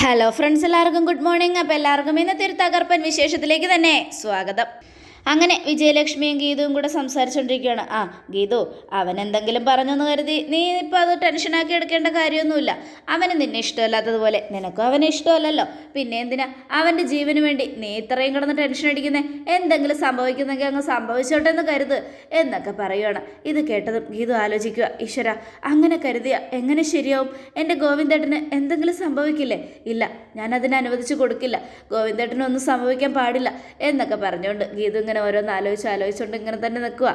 Hello friends എല്ലാവർക്കും good morning അപ്പോൾ എല്ലാവർക്കും ഇന്നത്തെ ഒരു തകർപ്പൻ വിശേഷത്തിലേക്ക് തന്നെ സ്വാഗതം. അങ്ങനെ വിജയലക്ഷ്മിയും ഗീതവും കൂടെ സംസാരിച്ചുകൊണ്ടിരിക്കുകയാണ് ആ ഗീതു അവൻ എന്തെങ്കിലും പറഞ്ഞു എന്ന് കരുതി നീ ഇപ്പോൾ അത് ടെൻഷനാക്കി എടുക്കേണ്ട കാര്യമൊന്നുമില്ല. അവന് നിന്നെ ഇഷ്ടമല്ലാത്തതുപോലെ നിനക്കും അവനെ ഇഷ്ടമല്ലല്ലോ. പിന്നെ എന്തിനാ? അവന്റെ ജീവന് വേണ്ടി നീ ഇത്രയും കിടന്ന് ടെൻഷൻ അടിക്കുന്നേ? എന്തെങ്കിലും സംഭവിക്കുന്നെങ്കിൽ അങ്ങ് സംഭവിച്ചോട്ടെ എന്ന് കരുത് എന്നൊക്കെ പറയുകയാണ് ഇത് കേട്ടതും ഗീതു ആലോചിക്കുക ഈശ്വര അങ്ങനെ കരുതിയ എങ്ങനെ ശരിയാവും? എന്റെ ഗോവിന്ദേട്ടന് എന്തെങ്കിലും സംഭവിക്കില്ലേ? ഇല്ല ഞാൻ അതിനെ അനുവദിച്ചു കൊടുക്കില്ല. ഗോവിന്ദേട്ടനൊന്നും സംഭവിക്കാൻ പാടില്ല എന്നൊക്കെ പറഞ്ഞുകൊണ്ട് ഗീതു ഇങ്ങനെ ഓരോന്ന് ആലോചിച്ച് ആലോചിച്ചുകൊണ്ട് ഇങ്ങനെ തന്നെ നിൽക്കുക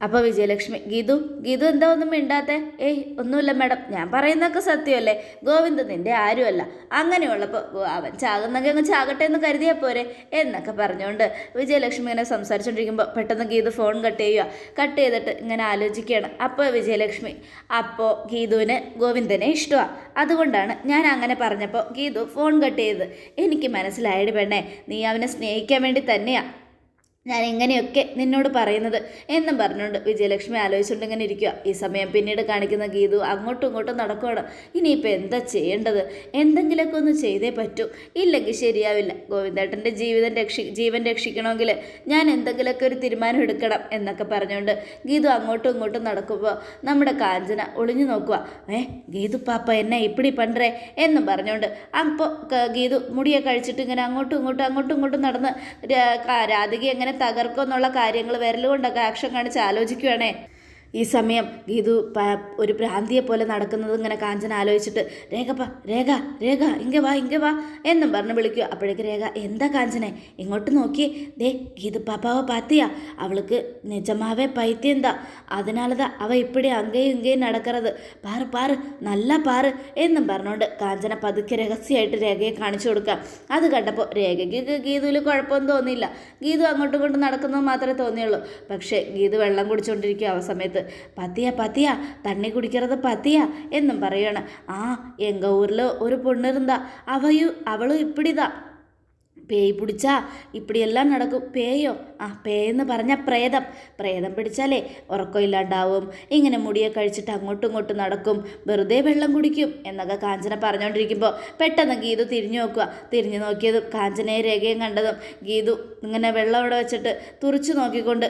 അപ്പോൾ വിജയലക്ഷ്മി ഗീതു ഗീതു എന്താ ഒന്നും മിണ്ടാത്തെ? ഏയ് ഒന്നുമില്ല മാഡം. ഞാൻ പറയുന്നതൊക്കെ സത്യമല്ലേ? ഗോവിന്ദ് നിന്റെ ആരുമല്ല. അങ്ങനെയുള്ളപ്പോൾ അവൻ ചാകുന്നെങ്കിൽ അങ്ങ് ചാകട്ടെ എന്ന് കരുതിയാൽ പോരെ എന്നൊക്കെ പറഞ്ഞുകൊണ്ട് വിജയലക്ഷ്മി ഇങ്ങനെ സംസാരിച്ചുകൊണ്ടിരിക്കുമ്പോൾ പെട്ടെന്ന് ഗീതു ഫോൺ കട്ട് ചെയ്യുക കട്ട് ചെയ്തിട്ട് ഇങ്ങനെ ആലോചിക്കുകയാണ്. അപ്പോൾ വിജയലക്ഷ്മി അപ്പോൾ ഗീതുവിന് ഗോവിന്ദനെ ഇഷ്ടമാണ് അതുകൊണ്ടാണ് ഞാൻ അങ്ങനെ പറഞ്ഞപ്പോൾ ഗീതു ഫോൺ കട്ട് ചെയ്തത് എനിക്ക് മനസ്സിലായത് പെണ്ണേ നീ അവനെ സ്നേഹിക്കാൻ വേണ്ടി തന്നെയാണ് ഞാൻ എങ്ങനെയൊക്കെ നിന്നോട് പറയുന്നത് എന്നും പറഞ്ഞുകൊണ്ട് വിജയലക്ഷ്മി ആലോചിച്ചുകൊണ്ട് ഇങ്ങനെ ഇരിക്കുക ഈ സമയം പിന്നീട് കാണിക്കുന്ന ഗീതു അങ്ങോട്ടും ഇങ്ങോട്ടും നടക്കുകയാണ് ഇനിയിപ്പോൾ എന്താ ചെയ്യേണ്ടത്? എന്തെങ്കിലുമൊക്കെ ഒന്ന് ചെയ്തേ പറ്റൂ. ഇല്ലെങ്കിൽ ശരിയാവില്ല. ഗോവിന്ദേട്ടന്റെ ജീവിതം രക്ഷി ജീവൻ രക്ഷിക്കണമെങ്കിൽ ഞാൻ എന്തെങ്കിലുമൊക്കെ ഒരു തീരുമാനം എടുക്കണം എന്നൊക്കെ പറഞ്ഞുകൊണ്ട് ഗീതു അങ്ങോട്ടും ഇങ്ങോട്ടും നടക്കുമ്പോൾ നമ്മുടെ കാഞ്ചന ഒളിഞ്ഞു നോക്കുക ഏ ഗീതു പാപ്പ എന്നെ ഇപ്പിടി പണ്ടേ? എന്നും പറഞ്ഞുകൊണ്ട് അപ്പോൾ ഗീതു മുടിയെ കഴിച്ചിട്ട് ഇങ്ങനെ അങ്ങോട്ടും ഇങ്ങോട്ടും അങ്ങോട്ടും ഇങ്ങോട്ടും നടന്ന് രാധിക എങ്ങനെ തകർക്കും എന്നുള്ള കാര്യങ്ങൾ വിരലുകൊണ്ടൊക്കെ ആക്ഷൻ കാണിച്ച് ആലോചിക്കുകയാണേ ഈ സമയം ഗീതു ഒരു ഭ്രാന്തിയെ പോലെ നടക്കുന്നത് ഇങ്ങനെ കാഞ്ചന ആലോചിച്ചിട്ട് രേഖപ്പ രേഖ രേഖ ഇങ്ങ വാ ഇങ്ങ വാ എന്നും പറഞ്ഞ് വിളിക്കുക. അപ്പോഴേക്ക് രേഖ എന്താ കാഞ്ചനെ? ഇങ്ങോട്ട് നോക്കി. ദേ ഗീതു പാപ്പാവ പാത്തിയാ. അവൾക്ക് നിജമാവേ പൈത്യന്താ അതിനാലതാ അവ ഇപ്പടി അങ്ങേയും ഇങ്ങേയും നടക്കറത്. പാറ് പാറ് നല്ല പാറ് എന്നും പറഞ്ഞുകൊണ്ട് കാഞ്ചന പതുക്കെ രഹസ്യമായിട്ട് രേഖയെ കാണിച്ചു കൊടുക്കുക. അത് കണ്ടപ്പോൾ രേഖയ്ക്ക് ഗീതുവിൽ കുഴപ്പമൊന്നും തോന്നിയില്ല. ഗീതു അങ്ങോട്ടും ഇങ്ങോട്ടും നടക്കുന്നത് മാത്രമേ തോന്നിയുള്ളൂ. പക്ഷേ ഗീതു വെള്ളം കുടിച്ചുകൊണ്ടിരിക്കുക ആ സമയത്ത് അടുത്ത് പത്തിയ പത്തിയ തണ്ണി കുടിക്കുന്നത് പത്തിയ എന്നും പറയണം ആ എങ്ക ഊരിൽ ഒരു പൊണ്ണിരുന്താ അവയു അവളും ഇപ്പിടിതാ പേയ് പിടിച്ചാ ഇപ്പിടിയെല്ലാം നടക്കും. പേയോ? ആ പേയെന്ന് പറഞ്ഞാൽ പ്രേതം. പ്രേതം പിടിച്ചാലേ ഉറക്കമില്ലാണ്ടാവും. ഇങ്ങനെ മുടിയെ കഴിച്ചിട്ട് അങ്ങോട്ടും ഇങ്ങോട്ടും നടക്കും. വെറുതെ വെള്ളം കുടിക്കും എന്നൊക്കെ കാഞ്ചന പറഞ്ഞുകൊണ്ടിരിക്കുമ്പോൾ പെട്ടെന്ന് ഗീതു തിരിഞ്ഞു നോക്കുക. തിരിഞ്ഞു നോക്കിയതും കാഞ്ചനയെ രേഖയും കണ്ടതും ഗീതു ഇങ്ങനെ വെള്ളം അവിടെ വെച്ചിട്ട് തുറച്ചു നോക്കിക്കൊണ്ട്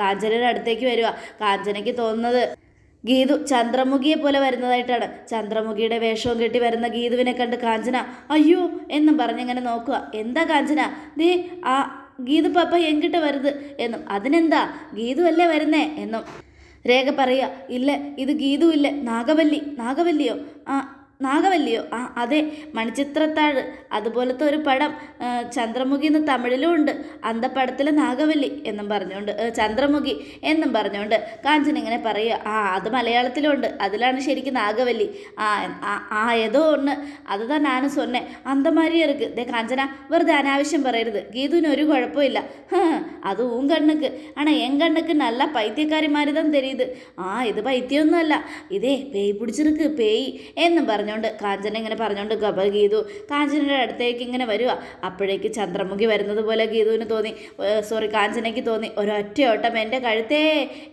കാഞ്ചനയുടെ അടുത്തേക്ക് വരിക കാഞ്ചനയ്ക്ക് തോന്നുന്നത് ഗീതു ചന്ദ്രമുഖിയെ പോലെ വരുന്നതായിട്ടാണ്. ചന്ദ്രമുഖിയുടെ വേഷവും കെട്ടി വരുന്ന ഗീതുവിനെ കണ്ട് കാഞ്ചന അയ്യോ എന്നും പറഞ്ഞിങ്ങനെ നോക്കുക. എന്താ കാഞ്ചന? ദേ ആ ഗീതു പപ്പ എങ്കിട്ട് വരുത് എന്നും. അതിനെന്താ? ഗീതു അല്ലേ വരുന്നേ? എന്നും. രേഖ പറയുക. ഇല്ല ഇത് ഗീതു ഇല്ല നാഗവല്ലി. നാഗവല്ലിയോ? ആ നാഗവല്ലിയോ? ആ അതെ. മണിച്ചിത്രത്താഴ്. അതുപോലത്തെ ഒരു പടം ചന്ദ്രമുഖി എന്ന് തമിഴിലും ഉണ്ട്. അന്ത പടത്തിലെ നാഗവല്ലി എന്നും പറഞ്ഞുകൊണ്ട് ചന്ദ്രമുഖി എന്നും പറഞ്ഞുകൊണ്ട് കാഞ്ചൻ ഇങ്ങനെ പറയുക. ആ അത് മലയാളത്തിലുണ്ട്. അതിലാണ് ശരിക്കും നാഗവല്ലി. ആ ആ ഏതോ ഒന്ന്. അത് തന്നെ ഞാനും സ്വന്നെ. അന്തമാരിയെ ഇറക്ക് ദേ കാഞ്ചന വെറുതെ അനാവശ്യം പറയരുത്. ഗീതുവിന് ഒരു കുഴപ്പമില്ല. അത് ഊൻ കണ്ണുക്ക്. ആണാ എൻ കണ്ണുക്ക് നല്ല പൈത്യക്കാരിമാരിതം തരീത്. ആ ഇത് പൈത്യമൊന്നുമല്ല ഇതേ പേയ് പിടിച്ചിരുക്ക് പേയ് എന്നും പറഞ്ഞു പറഞ്ഞുകൊണ്ട് കാഞ്ചന ഇങ്ങനെ പറഞ്ഞുകൊണ്ട് ഗബ ഗീതു കാഞ്ചനയുടെ അടുത്തേക്ക് ഇങ്ങനെ വരിക അപ്പോഴേക്ക് ചന്ദ്രമുഖി വരുന്നത് പോലെ ഗീതുവിന് തോന്നി. സോറി കാഞ്ചനയ്ക്ക് തോന്നി. ഒരൊറ്റ ഓട്ടം എന്റെ കഴുത്തേ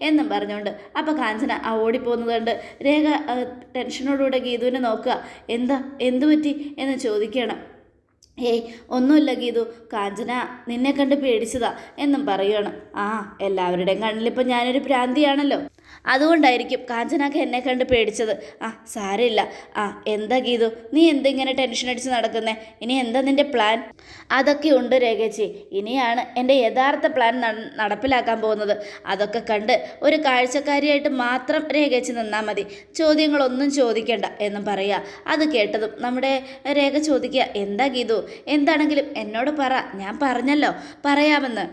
എന്നും പറഞ്ഞുകൊണ്ട് അപ്പോൾ കാഞ്ചന ആ ഓടിപ്പോകുന്നത് കണ്ട് രേഖ ടെൻഷനോടുകൂടെ ഗീതുവിനെ നോക്കുക. എന്താ എന്തു പറ്റി എന്ന് ചോദിക്കണം ഏയ് ഒന്നുമില്ല ഗീതു. കാഞ്ചന നിന്നെ കണ്ട് പേടിച്ചതാ എന്നും പറയുകയാണ് ആ എല്ലാവരുടെയും കണ്ണിലിപ്പോൾ ഞാനൊരു ഭ്രാന്തിയാണല്ലോ. അതുകൊണ്ടായിരിക്കും കാഞ്ചനാക്ക് എന്നെ കണ്ട് പേടിച്ചത്. ആ സാരമില്ല. ആ എന്താ ഗീതു? നീ എന്തിങ്ങനെ ടെൻഷൻ അടിച്ച് നടക്കുന്നേ? ഇനി എന്താ നിന്റെ പ്ലാൻ? അതൊക്കെ ഉണ്ട് രേഖച്ചി. ഇനിയാണ് എന്റെ യഥാർത്ഥ പ്ലാൻ നടപ്പിലാക്കാൻ പോകുന്നത്. അതൊക്കെ കണ്ട് ഒരു കാഴ്ചക്കാരിയായിട്ട് മാത്രം രേഖച്ചി നിന്നാൽ മതി. ചോദ്യങ്ങളൊന്നും ചോദിക്കേണ്ട എന്നും പറയുക അത് കേട്ടതും നമ്മുടെ രേഖ ചോദിക്കുക എന്താ ഗീതു? എന്താണെങ്കിലും എന്നോട് പറ. ഞാൻ പറഞ്ഞല്ലോ. പറയാമെന്ന്.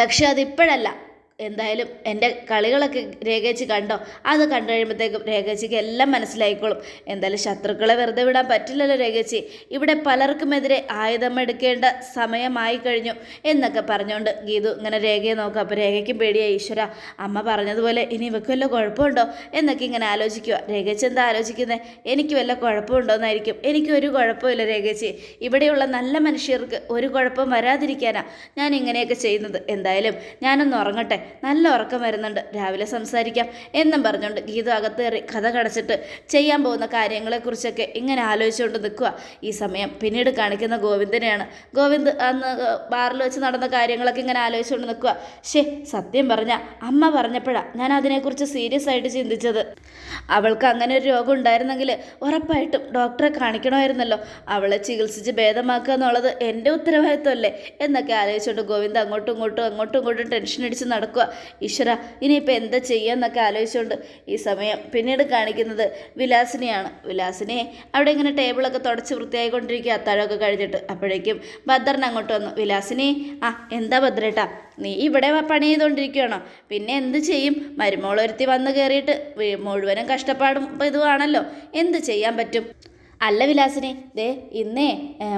പക്ഷെ അതിപ്പോഴല്ല. എന്തായാലും എന്റെ കളികളൊക്കെ രേഖച്ച് കണ്ടോ? അത് കണ്ടു കഴിയുമ്പോഴത്തേക്കും രേഖച്ചിക്ക് എല്ലാം മനസ്സിലായിക്കോളും. എന്തായാലും ശത്രുക്കളെ വെറുതെ വിടാൻ പറ്റില്ലല്ലോ രേഖച്ചി. ഇവിടെ പലർക്കുമെതിരെ ആയുധം എടുക്കേണ്ട സമയമായി കഴിഞ്ഞു എന്നൊക്കെ പറഞ്ഞുകൊണ്ട് ഗീതു ഇങ്ങനെ രേഖയെ നോക്കുക. അപ്പോൾ രേഖയ്ക്കും പേടിയായി ഈശ്വര അമ്മ പറഞ്ഞതുപോലെ ഇനി ഇവയ്ക്ക് വല്ല കുഴപ്പമുണ്ടോ? എന്നൊക്കെ ഇങ്ങനെ ആലോചിക്കുക. രേഖേച്ചി എന്താ ആലോചിക്കുന്നത് എനിക്ക് വല്ല കുഴപ്പമുണ്ടോ? എന്നായിരിക്കും. എനിക്ക് ഒരു കുഴപ്പമില്ല രേഖച്ചി. ഇവിടെയുള്ള നല്ല മനുഷ്യർക്ക് ഒരു കുഴപ്പം വരാതിരിക്കാനാണ് ഞാൻ ഇങ്ങനെയൊക്കെ ചെയ്യുന്നത്. എന്തായാലും ഞാനൊന്ന് ഉറങ്ങട്ടെ. നല്ല ഉറക്കം വരുന്നുണ്ട്. രാവിലെ സംസാരിക്കാം. എന്നും പറഞ്ഞുകൊണ്ട് ഗീത അകത്ത് കയറി കഥ കടച്ചിട്ട് ചെയ്യാൻ പോകുന്ന കാര്യങ്ങളെക്കുറിച്ചൊക്കെ ഇങ്ങനെ ആലോചിച്ചുകൊണ്ട് നിൽക്കുക ഈ സമയം പിന്നീട് കാണിക്കുന്ന ഗോവിന്ദനെയാണ്. ഗോവിന്ദ് അന്ന് ബാറിൽ വെച്ച് നടന്ന കാര്യങ്ങളൊക്കെ ഇങ്ങനെ ആലോചിച്ചുകൊണ്ട് നിൽക്കുക ശേ സത്യം പറഞ്ഞ അമ്മ പറഞ്ഞപ്പോഴാണ് ഞാൻ അതിനെക്കുറിച്ച് സീരിയസ് ആയിട്ട് ചിന്തിച്ചത്. അവൾക്ക് അങ്ങനെ ഒരു രോഗം ഉണ്ടായിരുന്നെങ്കിൽ ഉറപ്പായിട്ടും ഡോക്ടറെ കാണിക്കണമായിരുന്നല്ലോ. അവളെ ചികിത്സിച്ച് ഭേദമാക്കുക എന്നുള്ളത് എന്റെ ഉത്തരവാദിത്വമല്ലേ? എന്നൊക്കെ ആലോചിച്ചുകൊണ്ട് ഗോവിന്ദ് അങ്ങോട്ടും ഇങ്ങോട്ടും അങ്ങോട്ടും ഇങ്ങോട്ടും ടെൻഷൻ അടിച്ച് നടക്കുക ഈശ്വര ഇനിയിപ്പോൾ എന്താ ചെയ്യുക ആലോചിച്ചുകൊണ്ട് ഈ സമയം പിന്നീട് കാണിക്കുന്നത് വിലാസിനെയാണ്. വിലാസിനെ അവിടെ ഇങ്ങനെ ടേബിളൊക്കെ തുടച്ച് വൃത്തിയായിക്കൊണ്ടിരിക്കുക. അത്താഴമൊക്കെ കഴിഞ്ഞിട്ട് അപ്പോഴേക്കും ഭദ്രൻ അങ്ങോട്ട് വന്നു. വിലാസിനെ ആ എന്താ ഭദ്രേട്ടാ നീ ഇവിടെ പണി ചെയ്തുകൊണ്ടിരിക്കുകയാണോ പിന്നെ എന്ത് ചെയ്യും? മരുമോളൊരുത്തി വന്ന് കയറിയിട്ട് മുഴുവനും കഷ്ടപ്പാടും ഇതുവാണല്ലോ. എന്ത് ചെയ്യാൻ പറ്റും? അല്ല വിലാസിനെ ദേ ഇന്നേ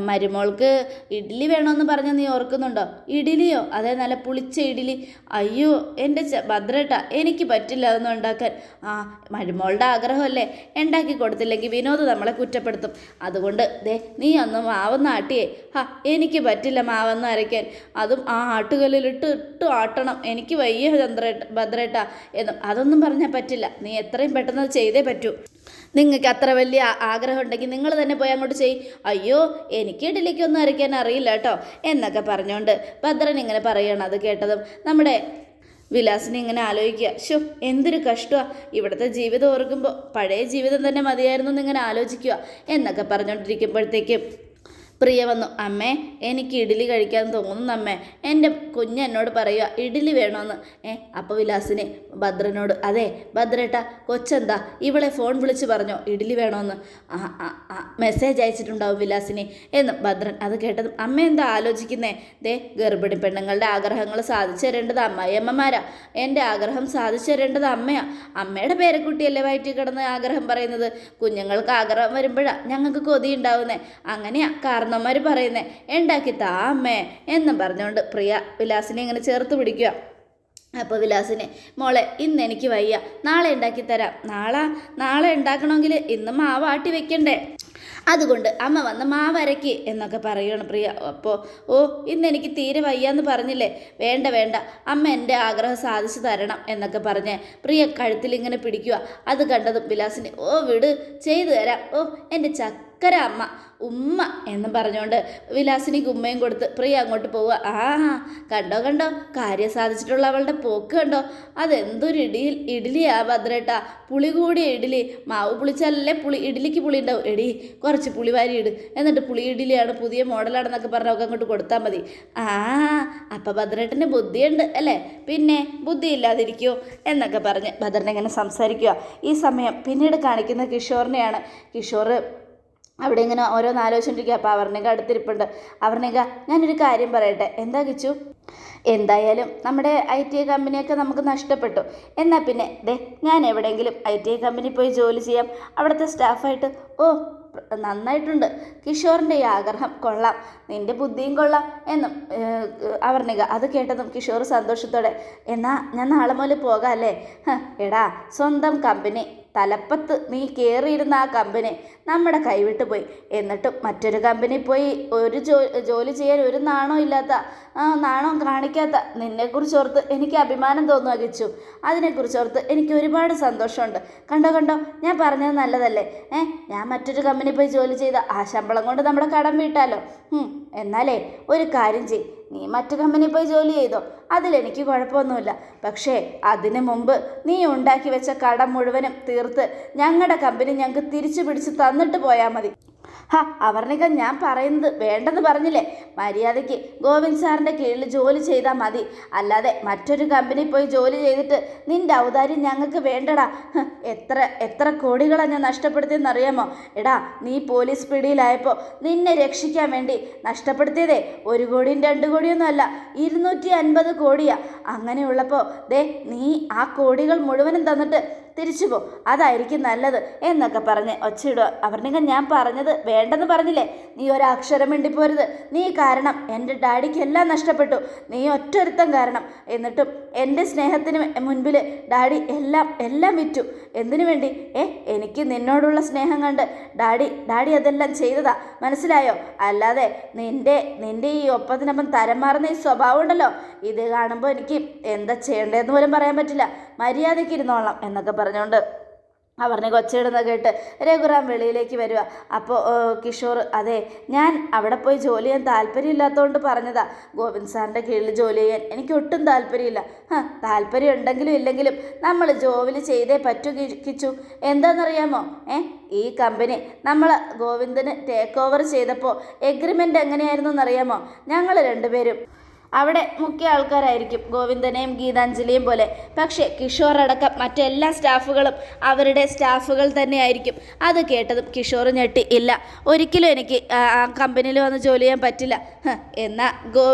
മരുമോൾക്ക് ഇഡ്ഡലി വേണമെന്ന് പറഞ്ഞ നീ ഓർക്കുന്നുണ്ടോ? ഇഡ്ഡലിയോ അതെ നല്ല പുളിച്ച ഇഡ്ഡലി അയ്യോ എന്റെ ഭദ്രട്ട എനിക്ക് പറ്റില്ല അതൊന്നും ഉണ്ടാക്കാൻ. ആ മരുമോളുടെ ആഗ്രഹമല്ലേ? ഉണ്ടാക്കി കൊടുത്തില്ലെങ്കിൽ വിനോദ് നമ്മളെ കുറ്റപ്പെടുത്തും. അതുകൊണ്ട് ദേ നീ ഒന്ന് മാവെന്ന് ആട്ടിയേ ഹാ എനിക്ക് പറ്റില്ല മാവെന്ന് അരയ്ക്കാൻ അതും ആ ആട്ടുകല്ലിലിട്ട് ഇട്ട് ആട്ടണം. എനിക്ക് വയ്യ ചന്ദ്രേട്ട ഭദ്രേട്ട എന്നും. അതൊന്നും പറഞ്ഞാൽ പറ്റില്ല. നീ എത്രയും പെട്ടെന്ന് ചെയ്തേ പറ്റൂ. നിങ്ങൾക്ക് അത്ര വലിയ ആഗ്രഹം ഉണ്ടെങ്കിൽ നിങ്ങൾ തന്നെ പോയി അങ്ങോട്ട് ചെയ്യും അയ്യോ എനിക്ക് ഇഡലിക്കൊന്നും അരയ്ക്കാൻ അറിയില്ല കേട്ടോ. എന്നൊക്കെ പറഞ്ഞുകൊണ്ട് ഭദ്രൻ ഇങ്ങനെ പറയണം അത് കേട്ടതും. നമ്മുടെ വിലാസിനെ ഇങ്ങനെ ആലോചിക്കുക. ഷോ എന്തൊരു കഷ്ടമാണ് ഇവിടുത്തെ ജീവിതം ഓർക്കുമ്പോൾ പഴയ ജീവിതം തന്നെ മതിയായിരുന്നു എന്ന് ഇങ്ങനെ ആലോചിക്കുക. എന്നൊക്കെ പറഞ്ഞുകൊണ്ടിരിക്കുമ്പോഴത്തേക്കും പ്രിയ വന്നു അമ്മേ എനിക്ക് ഇഡ്ഡലി കഴിക്കാൻ തോന്നുന്നു അമ്മേ. എന്റെ കുഞ്ഞ് എന്നോട് പറയുക ഇഡ്ഡലി വേണമെന്ന് ഏ അപ്പോൾ വിലാസിനെ ഭദ്രനോട്. അതെ ഭദ്രേട്ട കൊച്ചെന്താ? ഇവളെ ഫോൺ വിളിച്ച് പറഞ്ഞോ ഇഡ്ഡലി വേണമെന്ന് മെസ്സേജ് അയച്ചിട്ടുണ്ടാവും വിലാസിനെ. എന്ന് ഭദ്രൻ അത് കേട്ടതും അമ്മ എന്താ ആലോചിക്കുന്നേ? ദേ ഗർഭിണി പെണ്ണുങ്ങളുടെ ആഗ്രഹങ്ങൾ സാധിച്ചു തരേണ്ടത് അമ്മായിയമ്മമാരാ എന്റെ ആഗ്രഹം സാധിച്ചു തരേണ്ടത് അമ്മയാ. അമ്മയുടെ പേരക്കുട്ടിയല്ലേ വയറ്റിൽ കിടന്ന് ആഗ്രഹം പറയുന്നത്? കുഞ്ഞുങ്ങൾക്ക് ആഗ്രഹം വരുമ്പോഴാണ് ഞങ്ങൾക്ക് കൊതി ഉണ്ടാവുന്നേ. അങ്ങനെയാ കാരണന്മാർ പറയുന്നേ ഉണ്ടാക്കി താ അമ്മേ എന്നും പറഞ്ഞുകൊണ്ട് പ്രിയ വിലാസിനെ ഇങ്ങനെ ചേർത്ത് പിടിക്കുക. അപ്പോൾ വിലാസിന് മോളെ ഇന്ന് എനിക്ക് വയ്യ. നാളെ ഉണ്ടാക്കി തരാം. നാളെ നാളെ ഉണ്ടാക്കണമെങ്കിൽ ഇന്ന് മാവ് ആട്ടി വെക്കണ്ടേ? അതുകൊണ്ട് അമ്മ വന്ന് മാവ് അരക്കി എന്നൊക്കെ പറയുകയാണ് പ്രിയ. അപ്പോൾ ഓ ഇന്ന് എനിക്ക് തീരെ വയ്യ എന്ന് പറഞ്ഞില്ലേ? വേണ്ട വേണ്ട. അമ്മ എന്റെ ആഗ്രഹം സാധിച്ചു തരണം എന്നൊക്കെ പറഞ്ഞ് പ്രിയ കഴുത്തിൽ ഇങ്ങനെ പിടിക്കുക. അത് കണ്ടതും വിലാസിന് ഓ വിട് ചെയ്തു തരാം. ഓ എന്റെ ചക്കര അമ്മ ഉമ്മ എന്ന് പറഞ്ഞുകൊണ്ട് വിലാസിനിക്ക് ഉമ്മയും കൊടുത്ത് പ്രിയ അങ്ങോട്ട് പോവുക. ആ കണ്ടോ കണ്ടോ? കാര്യം സാധിച്ചിട്ടുള്ള അവളുടെ പോക്ക് കണ്ടോ? അതെന്തൊരു ഇടി ഇഡ്ഡലിയാ ഭദ്രേട്ടാ. പുളി കൂടിയ ഇഡ്ഡലി. മാവ് പുളിച്ചാലല്ലേ പുളി ഇഡ്ഡലിക്ക് പുളി ഉണ്ടാവും. എടി കുറച്ച് പുളി പുളിവാരി ഇട്. എന്നിട്ട് പുളി ഇഡ്ഡലിയാണ് പുതിയ മോഡലാണെന്നൊക്കെ പറഞ്ഞ് ഒക്കെ അങ്ങോട്ട് കൊടുത്താൽ മതി. ആ അപ്പം ഭദ്രേട്ടന് ബുദ്ധിയുണ്ട് അല്ലേ? പിന്നെ ബുദ്ധി ഇല്ലാതിരിക്കുമോ എന്നൊക്കെ പറഞ്ഞ് ഭദ്രൻ ഇങ്ങനെ സംസാരിക്കുക. ഈ സമയം പിന്നീട് കാണിക്കുന്ന കിഷോറിനെയാണ്. കിഷോർ അവിടെ ഇങ്ങനെ ഓരോന്ന് ആലോചിച്ചുകൊണ്ടിരിക്കുക അപ്പോൾ അവർണിക അടുത്തിരിപ്പുണ്ട്. അവർണിക ഞാനൊരു കാര്യം പറയട്ടെ. എന്താ കിച്ചു എന്തായാലും നമ്മുടെ ഐ ടി ഐ കമ്പനിയൊക്കെ നമുക്ക് നഷ്ടപ്പെട്ടു. എന്നാൽ പിന്നെ ദേ ഞാൻ എവിടെയെങ്കിലും ഐ ടി ഐ കമ്പനി പോയി ജോലി ചെയ്യാം. അവിടുത്തെ സ്റ്റാഫായിട്ട് ഓ നന്നായിട്ടുണ്ട്. കിഷോറിന്റെ ഈ ആഗ്രഹം കൊള്ളാം. നിന്റെ ബുദ്ധിയും കൊള്ളാം എന്നും അവർണിക അത് കേട്ടതും കിഷോർ സന്തോഷത്തോടെ എന്നാ ഞാൻ നാളെ മുതൽ പോകാം അല്ലേ? എടാ സ്വന്തം കമ്പനി തലപ്പത്ത് നീ കയറിയിരുന്ന ആ കമ്പനി നമ്മുടെ കൈവിട്ട് പോയി. എന്നിട്ടും മറ്റൊരു കമ്പനി പോയി. ഒരു ജോലി ചെയ്യാൻ ഒരു നാണോ ഇല്ലാത്ത നാണോ നാണവും കാണിക്കാത്ത നിന്നെക്കുറിച്ച് ഓർത്ത് എനിക്ക് അഭിമാനം തോന്നുക കിച്ചു. അതിനെക്കുറിച്ച് ഓർത്ത് എനിക്ക് ഒരുപാട് സന്തോഷമുണ്ട്. കണ്ടോ കണ്ടോ? ഞാൻ പറഞ്ഞത് നല്ലതല്ലേ? ഏ ഞാൻ മറ്റൊരു കമ്പനി പോയി ജോലി ചെയ്ത ആ ശമ്പളം കൊണ്ട് നമ്മുടെ കടം വീട്ടാലോ? എന്നാലേ ഒരു കാര്യം ചെയ് നീ മറ്റു കമ്പനി പോയി ജോലി ചെയ്തോ? അതിലെനിക്ക് കുഴപ്പമൊന്നുമില്ല. പക്ഷേ അതിനു മുമ്പ് നീ ഉണ്ടാക്കി വെച്ച കടം മുഴുവനും തീർത്ത് ഞങ്ങളുടെ കമ്പനി ഞങ്ങൾക്ക് തിരിച്ചു പിടിച്ച് തന്നിട്ട് പോയാൽ മതി. ഹാ അവർണിക ഞാൻ പറയുന്നത് വേണ്ടെന്ന് പറഞ്ഞില്ലേ? മര്യാദയ്ക്ക് ഗോവിന്ദ് സാറിന്റെ കീഴിൽ ജോലി ചെയ്താൽ മതി. അല്ലാതെ മറ്റൊരു കമ്പനി പോയി ജോലി ചെയ്തിട്ട് നിന്റെ ഔദാര്യം ഞങ്ങൾക്ക് വേണ്ടടാ. എത്ര എത്ര കോടികളാണ് ഞാൻ നഷ്ടപ്പെടുത്തിയെന്നറിയാമോ? എടാ നീ പോലീസ് പിടിയിലായപ്പോൾ നിന്നെ രക്ഷിക്കാൻ വേണ്ടി നഷ്ടപ്പെടുത്തിയതേ ഒരു കോടിയും രണ്ട് കോടിയൊന്നും അല്ല ഇരുന്നൂറ്റി അൻപത് കോടിയാ. അങ്ങനെയുള്ളപ്പോൾ ദേ നീ ആ കോടികൾ മുഴുവനും തന്നിട്ട് തിരിച്ചു പോ. അതായിരിക്കും നല്ലത് എന്നൊക്കെ പറഞ്ഞ് ഒച്ചയിടുക. അവർണിക ഞാൻ പറഞ്ഞത് വേണ്ടെന്ന് പറഞ്ഞില്ലേ? നീ ഒരക്ഷരം മിണ്ടിപ്പോരുത്. നീ കാരണം എന്റെ ഡാഡിക്ക് എല്ലാം നഷ്ടപ്പെട്ടു. നീ ഒറ്റൊരുത്തം കാരണം. എന്നിട്ടും എന്റെ സ്നേഹത്തിന് മുൻപിൽ ഡാഡി എല്ലാം എല്ലാം വിറ്റു. എന്തിനു വേണ്ടി? ഏ എനിക്ക് നിന്നോടുള്ള സ്നേഹം കണ്ട് ഡാഡി ഡാഡി അതെല്ലാം ചെയ്തതാ. മനസ്സിലായോ? അല്ലാതെ നിന്റെ നിന്റെ ഈ ഒപ്പത്തിനൊപ്പം തരം മാറുന്ന ഈ സ്വഭാവം ഉണ്ടല്ലോ. ഇത് കാണുമ്പോൾ എനിക്ക് എന്താ ചെയ്യേണ്ടതെന്ന് പോലും പറയാൻ പറ്റില്ല. മര്യാദയ്ക്ക് ഇരുന്നോളാം എന്നൊക്കെ പറഞ്ഞുകൊണ്ട് അവരുടെ കൊച്ചിടുന്ന കേട്ട് രഘുറാം വെളിയിലേക്ക് വരിക. അപ്പോൾ കിഷോർ അതെ ഞാൻ അവിടെ പോയി ജോലി ചെയ്യാൻ താല്പര്യമില്ലാത്തതുകൊണ്ട് പറഞ്ഞതാ. ഗോവിന്ദ് സാറിന്റെ കീഴിൽ ജോലി ചെയ്യാൻ എനിക്ക് ഒട്ടും താല്പര്യമില്ല താല്പര്യം ഉണ്ടെങ്കിലും ഇല്ലെങ്കിലും നമ്മൾ ജോലി ചെയ്തേ പറ്റൂ കിച്ചു. എന്താണെന്നറിയാമോ ഏ ഈ കമ്പനി നമ്മൾ ഗോവിന്ദന് ടേക്ക് ഓവർ ചെയ്തപ്പോൾ എഗ്രിമെന്റ് എങ്ങനെയായിരുന്നു എന്നറിയാമോ ഞങ്ങൾ രണ്ടുപേരും അവിടെ മുഖ്യ ആൾക്കാരായിരിക്കും ഗോവിന്ദനെയും ഗീതാഞ്ജലിയും പോലെ. പക്ഷേ കിഷോർ അടക്കം മറ്റെല്ലാ സ്റ്റാഫുകളും അവരുടെ സ്റ്റാഫുകൾ തന്നെയായിരിക്കും. അത് കേട്ടതും കിഷോർ ഞെട്ടി ഇല്ല ഒരിക്കലും എനിക്ക് ആ കമ്പനിയിൽ വന്ന് ജോലി ചെയ്യാൻ പറ്റില്ല. എന്നാൽ ഗോ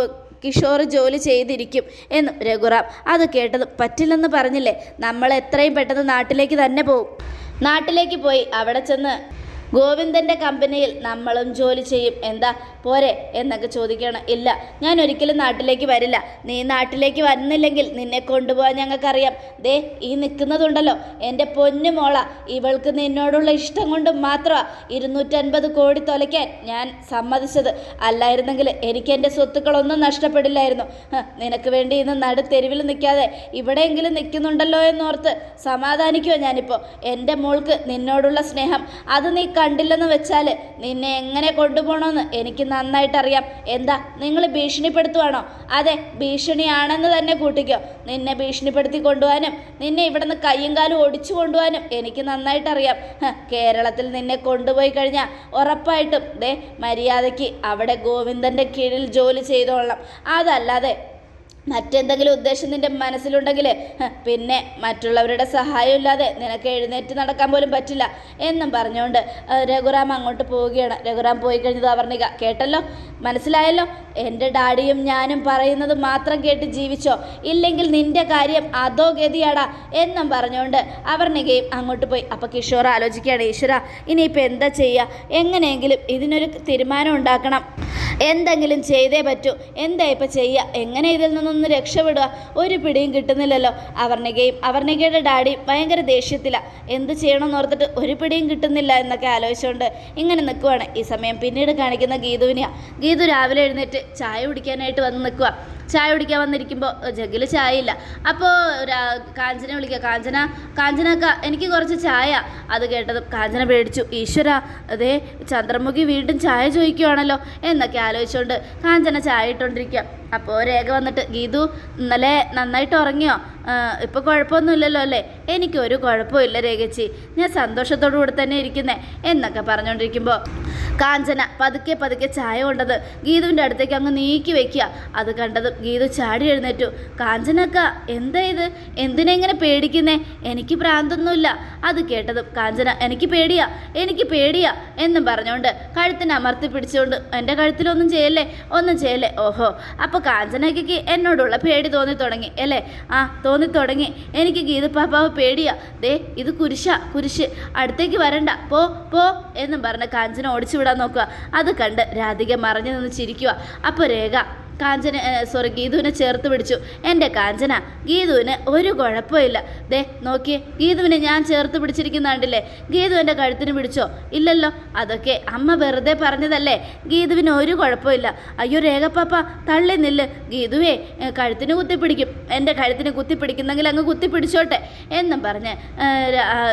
കിഷോർ ജോലി ചെയ്തിരിക്കും എന്നും രഘുറാം. അത് കേട്ടതും പറ്റില്ലെന്ന് പറഞ്ഞില്ലേ? നമ്മൾ എത്രയും പെട്ടെന്ന് നാട്ടിലേക്ക് തന്നെ പോകും നാട്ടിലേക്ക് പോയി അവിടെ ചെന്ന് ഗോവിന്ദന്റെ കമ്പനിയിൽ നമ്മളും ജോലി ചെയ്യും. എന്താ? പോരെ എന്നൊക്കെ ചോദിക്കണം ഇല്ല ഞാൻ ഒരിക്കലും നാട്ടിലേക്ക് വരില്ല. നീ നാട്ടിലേക്ക് വന്നില്ലെങ്കിൽ നിന്നെ കൊണ്ടുപോകാൻ ഞങ്ങൾക്കറിയാം. ദേ ഈ നിൽക്കുന്നതുണ്ടല്ലോ. എന്റെ പൊന്നു മോള ഇവൾക്ക് നിന്നോടുള്ള ഇഷ്ടം കൊണ്ട് മാത്രമാണ് ഇരുന്നൂറ്റൻപത് കോടി തൊലയ്ക്കാൻ ഞാൻ സമ്മതിച്ചത്. അല്ലായിരുന്നെങ്കിൽ എനിക്ക് എന്റെ സ്വത്തുക്കളൊന്നും നഷ്ടപ്പെടില്ലായിരുന്നു. നിനക്ക് വേണ്ടി ഇന്ന് നടു തെരുവിൽ നിൽക്കാതെ ഇവിടെയെങ്കിലും നിൽക്കുന്നുണ്ടല്ലോ എന്നോർത്ത് സമാധാനിക്കുമോ ഞാനിപ്പോൾ എന്റെ മോൾക്ക് നിന്നോടുള്ള സ്നേഹം അത് നീ കണ്ടില്ലെന്ന് വെച്ചാൽ നിന്നെ എങ്ങനെ കൊണ്ടുപോകണമെന്ന് എനിക്ക് നന്നായിട്ട് അറിയാം എന്താ നിങ്ങൾ ഭീഷണിപ്പെടുത്തുവാണോ? അതെ ഭീഷണിയാണെന്ന് തന്നെ കൂട്ടിക്കോ. നിന്നെ ഭീഷണിപ്പെടുത്തി കൊണ്ടുപോകാനും നിന്നെ ഇവിടുന്ന് കയ്യും കാലും ഒടിച്ചു കൊണ്ടുപോകാനും എനിക്ക് നന്നായിട്ട് അറിയാം കേരളത്തിൽ നിന്നെ കൊണ്ടുപോയി കഴിഞ്ഞാൽ ഉറപ്പായിട്ടും ദേ മര്യാദയ്ക്ക് അവിടെ ഗോവിന്ദന്റെ കീഴിൽ ജോലി ചെയ്തോളാം അതല്ലാതെ മറ്റെന്തെങ്കിലും ഉദ്ദേശം നിന്റെ മനസ്സിലുണ്ടെങ്കിൽ പിന്നെ മറ്റുള്ളവരുടെ സഹായം ഇല്ലാതെ നിനക്ക് എഴുന്നേറ്റ് നടക്കാൻ പോലും പറ്റില്ല എന്നും പറഞ്ഞുകൊണ്ട് രഘുറാം അങ്ങോട്ട് പോവുകയാണ്. രഘുറാം പോയി കഴിഞ്ഞത് അവർണിക. കേട്ടല്ലോ? മനസ്സിലായല്ലോ? എന്റെ ഡാഡിയും ഞാനും പറയുന്നത് മാത്രം കേട്ട് ജീവിച്ചോ? ഇല്ലെങ്കിൽ നിന്റെ കാര്യം അതോ ഗതിയാടാ എന്നും പറഞ്ഞുകൊണ്ട് അവർണികയും അങ്ങോട്ട് പോയി. അപ്പോൾ കിഷോർ ആലോചിക്കുകയാണ് ഈശ്വര ഇനിയിപ്പോൾ എന്താ ചെയ്യുക എങ്ങനെയെങ്കിലും ഇതിനൊരു തീരുമാനം ഉണ്ടാക്കണം. എന്തെങ്കിലും ചെയ്തേ പറ്റൂ. എന്താ ഇപ്പം ചെയ്യുക എങ്ങനെ ഇതിൽ നിന്നൊന്ന് രക്ഷപ്പെടുക. ഒരു പിടിയും കിട്ടുന്നില്ലല്ലോ. അവർണികയും അവർണികയുടെ ഡാഡിയും ഭയങ്കര ദേഷ്യത്തിലാണ് എന്ത് ചെയ്യണമെന്ന് ഓർത്തിട്ട് ഒരു പിടിയും കിട്ടുന്നില്ല എന്നൊക്കെ ആലോചിച്ചുകൊണ്ട് ഇങ്ങനെ നിൽക്കുവാണ് ഈ സമയം പിന്നീട് കാണിക്കുന്ന ഗീതുവിനെയാണ് ഗീതു രാവിലെ എഴുന്നേറ്റ് ചായ കുടിക്കാനായിട്ട് വന്ന് നിൽക്കുക ചായ കുടിക്കാൻ വന്നിരിക്കുമ്പോൾ ജഗ്ഗിൽ ചായ ഇല്ല അപ്പോൾ കാഞ്ചന വിളിക്കുക കാഞ്ചന കാഞ്ചനക്ക എനിക്ക് കുറച്ച് ചായ. അത് കേട്ടതും കാഞ്ചന പേടിച്ചു. ഈശ്വര അതേ ചന്ദ്രമുഖി വീണ്ടും ചായ ചോദിക്കുവാണല്ലോ. എന്നൊക്കെ ആലോചിച്ചുകൊണ്ട് കാഞ്ചന ചായ ഇട്ടുകൊണ്ടിരിക്കുക അപ്പോൾ രേഖ വന്നിട്ട് ഗീതു ഇന്നലെ നന്നായിട്ട് ഉറങ്ങിയോ? ഇപ്പോൾ കുഴപ്പമൊന്നുമില്ലല്ലോ അല്ലേ? എനിക്കൊരു കുഴപ്പമില്ല രേഖച്ചി. ഞാൻ സന്തോഷത്തോടു കൂടി തന്നെ ഇരിക്കുന്നേ എന്നൊക്കെ പറഞ്ഞുകൊണ്ടിരിക്കുമ്പോൾ കാഞ്ചന പതുക്കെ പതുക്കെ ചായ കൊണ്ടത് ഗീതുവിന്റെ അടുത്തേക്ക് അങ്ങ് നീക്കി വെക്കുക അത് കണ്ടതും ഗീതു ചാടി എഴുന്നേറ്റു. കാഞ്ചനക്ക എന്താ ഇത്? എന്തിനെങ്ങനെ പേടിക്കുന്നേ? എനിക്ക് ഭ്രാന്തൊന്നുമില്ല അത് കേട്ടതും കാഞ്ചന എനിക്ക് പേടിയാ എനിക്ക് പേടിയാ എന്നും പറഞ്ഞുകൊണ്ട് കഴുത്തിന് അമർത്തി പിടിച്ചുകൊണ്ട് എന്റെ കഴുത്തിലൊന്നും ചെയ്യല്ലേ? ഒന്നും ചെയ്യല്ലേ? ഓഹോ. അപ്പോൾ കാഞ്ചനയ്ക്ക് എന്നോടുള്ള പേടി തോന്നി തുടങ്ങി അല്ലേ? ആ തോന്നി തുടങ്ങി. എനിക്ക് ഗീതപ്പാപ്പാവ് പേടിയാ. ദേ ഇത് കുരിശ കുരിശ്. അടുത്തേക്ക് വരണ്ട. പോ പോ എന്നും പറഞ്ഞ് കാഞ്ചന ഓടിച്ചു വിടാൻ നോക്കുക. അത് കണ്ട് രാധിക മറഞ്ഞു നിന്ന് ചിരിക്കുക അപ്പോൾ രേഖ കാഞ്ചന സോറി ഗീതുവിനെ ചേർത്ത് പിടിച്ചു. എന്റെ കാഞ്ചന ഗീതുവിന് ഒരു കുഴപ്പമില്ല. ദേ നോക്കിയേ ഗീതുവിനെ ഞാൻ ചേർത്ത് പിടിച്ചിരിക്കുന്നുണ്ടല്ലേ? ഗീതു എന്റെ കഴുത്തിന് പിടിച്ചോ? ഇല്ലല്ലോ. അതൊക്കെ അമ്മ വെറുതെ പറഞ്ഞതല്ലേ? ഗീതുവിന് ഒരു കുഴപ്പമില്ല. അയ്യോ രേഖപ്പാപ്പ തള്ളി നില്ല്. ഗീതുവേ കഴുത്തിന് കുത്തിപ്പിടിക്കും എന്റെ കഴുത്തിന് കുത്തിപ്പിടിക്കുന്നെങ്കിൽ അങ്ങ് കുത്തിപ്പിടിച്ചോട്ടെ എന്നും പറഞ്ഞ്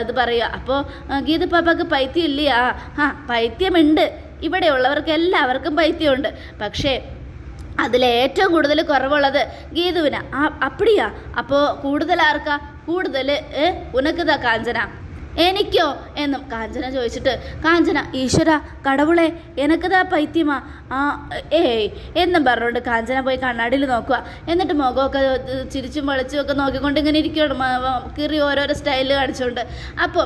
ഇത് പറയുക അപ്പോൾ ഗീതു പാപ്പക്ക് പൈത്യം ഇല്ലേ ആ ആ പൈത്യമുണ്ട്. ഇവിടെയുള്ളവർക്ക് എല്ലാവർക്കും പൈത്യമുണ്ട്. പക്ഷേ അതിലേറ്റവും കൂടുതൽ കുറവുള്ളത് ഗീതുവിന്. ആ അപ്പടിയാ. അപ്പോൾ കൂടുതൽ ആർക്കാ? കൂടുതൽ ഉനക്കുതാ കാഞ്ചന. എനിക്കോ? എന്നും കാഞ്ചന ചോദിച്ചിട്ട് കാഞ്ചന ഈശ്വര കടവുളെ എനക്കതാ പൈത്യമാ ആ ഏയ് എന്നും പറഞ്ഞുകൊണ്ട് കാഞ്ചന പോയി കണ്ണാടിയിൽ നോക്കുക. എന്നിട്ട് മുഖമൊക്കെ ചിരിച്ചും വളിച്ചും ഒക്കെ നോക്കിക്കൊണ്ട് ഇങ്ങനെ ഇരിക്കുകയാണ്. കീറി ഓരോരോ സ്റ്റൈലിൽ കാണിച്ചുകൊണ്ട്. അപ്പോൾ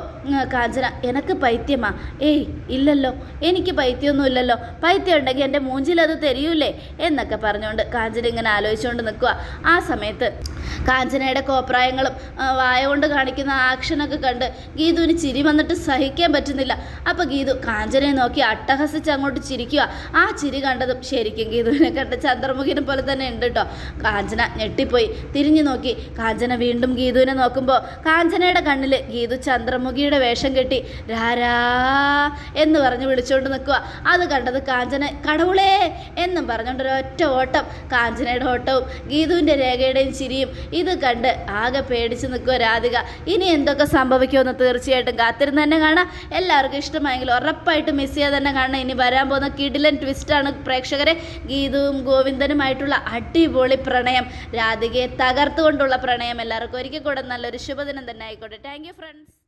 കാഞ്ചന എനക്ക് പൈത്യമാ ഏയ് ഇല്ലല്ലോ. എനിക്ക് പൈത്യമൊന്നും ഇല്ലല്ലോ. പൈത്യം ഉണ്ടെങ്കിൽ എന്റെ മൂഞ്ചിൽ അത് എന്നൊക്കെ പറഞ്ഞുകൊണ്ട് കാഞ്ചന ഇങ്ങനെ ആലോചിച്ചുകൊണ്ട് നിൽക്കുക. ആ സമയത്ത് കാഞ്ചനയുടെ കോപ്രായങ്ങളും വായ കൊണ്ട് കാണിക്കുന്ന ആക്ഷനൊക്കെ കണ്ട് ഗീതുവിന് ചിരി വന്നിട്ട് സഹിക്കാൻ പറ്റുന്നില്ല. അപ്പോൾ ഗീതു കാഞ്ചനയെ നോക്കി അട്ടഹസിച്ച് അങ്ങോട്ട് ചിരിക്കുക ആ ചിരി കണ്ടതും ശരിക്കും ഗീതുവിനെ കണ്ട ചന്ദ്രമുഖിനെ പോലെ തന്നെ ഉണ്ട് കേട്ടോ കാഞ്ചന ഞെട്ടിപ്പോയി. തിരിഞ്ഞു നോക്കി. കാഞ്ചന വീണ്ടും ഗീതുവിനെ നോക്കുമ്പോൾ കാഞ്ചനയുടെ കണ്ണിൽ ഗീതു ചന്ദ്രമുഖിയുടെ വേഷം കെട്ടി രാരാ എന്ന് പറഞ്ഞ് വിളിച്ചുകൊണ്ട് നിൽക്കുക അത് കണ്ടത് കാഞ്ചന കടവുളേ എന്നും പറഞ്ഞുകൊണ്ട് ഒരൊറ്റ ഓട്ടം കാഞ്ചനയുടെ ഓട്ടവും ഗീതുവിന്റെ രേഖയുടെയും ചിരിയും ഇത് കണ്ട് ആകെ പേടിച്ച് നിൽക്കുക രാധിക. ഇനി എന്തൊക്കെ സംഭവിക്കുമെന്ന് തീർച്ചയായിട്ടും കാത്തിരുന്ന് തന്നെ കാണാം. എല്ലാവർക്കും ഇഷ്ടമായെങ്കിൽ ഉറപ്പായിട്ട് മിസ് ചെയ്യാതെ തന്നെ കാണാം ഇനി വരാൻ പോകുന്ന കിടിലൻ ട്വിസ്റ്റാണ് പ്രേക്ഷകരെ. ഗീതുവും ഗോവിന്ദനുമായിട്ടുള്ള അടിപൊളി പ്രണയം. രാധികയെ തകർത്തുകൊണ്ടുള്ള പ്രണയം. എല്ലാവർക്കും ഒരിക്കൽ കൂടെ നല്ലൊരു ശുഭദിനം തന്നെ ആയിക്കോട്ടെ. Thank friends